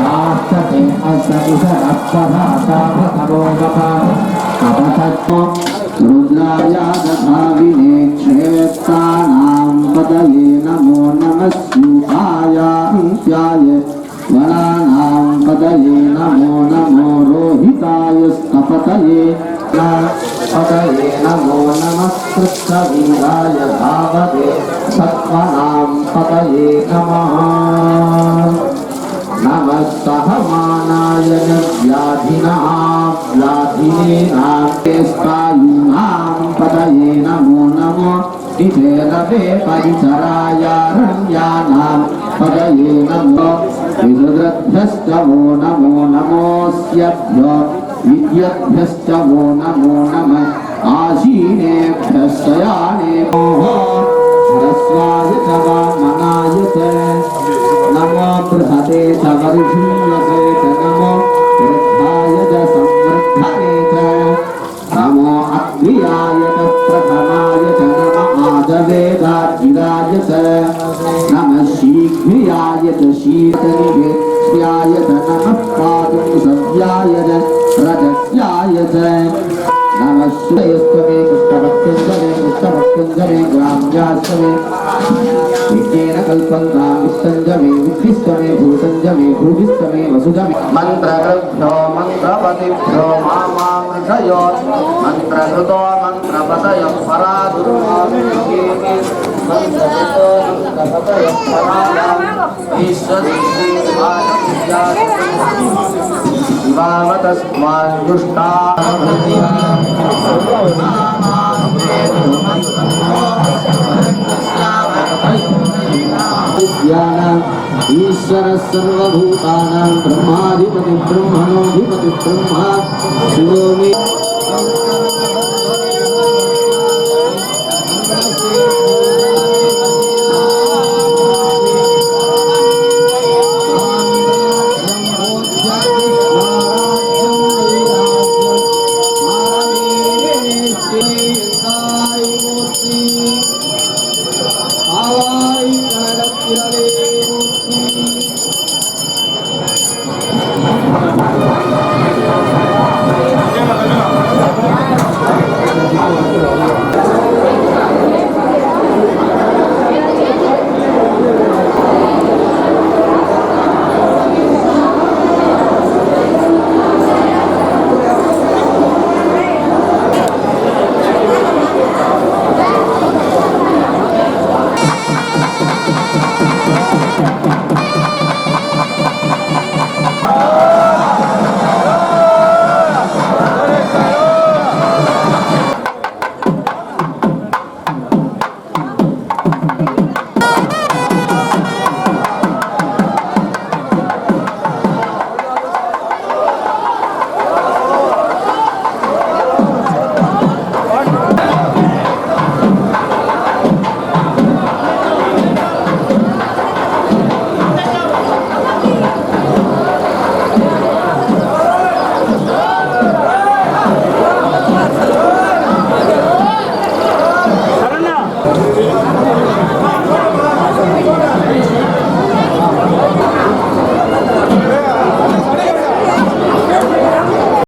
राष्ट्रते अस्तविषरप्पधातापतमोगपापतत्त्वं पदये नमो नम सूपायान्त्याय वराणां पदये नमो नमो रोहिताय स्तपतये पदये नमो नमः कृष्णवीराय भावदे सत्त्वनां पदये नमः। लाधिनाप्लाधिनेनाप्येष्पायुहां पतये नमो नमो निषेधवे परिचरायारण्यानां, पतये नमो विदुरभ्यश्चवो नमो नमोऽस्यभ्यो विद्यभ्यश्चवो नमो नम आसीनेभ्यश्चयाने सरस्वाय तव मनायते, नमो बृहते तवर्षीयते शीतलायत शीतलिगे स्यायत नमः पातुं सव्यायत रजस्यायत नमः श्रेयस्तमे कृष्णभक्तिञ्जने कृष्णभक्तिञ्जने ग्राम्यास्तमे। विज्ञेन कल्पं नामिस्तञ्जमे विद्विस्तमे भूतञ्जमे भूभिस्तमे वसुजमे मन्त्रग्रभ्यो मन्त्रपतिभ्यो मामामृषयो मन्त्रघृतो मन्त्रपतयः परादुर्मो मन्त्रघृतो मन्त्रपतयः परायाम् ष्टा ईश्वर सर्वभूतानां ब्रह्माधिपति ब्रह्मणोधिपति ब्रह्मा शिवो मे Hare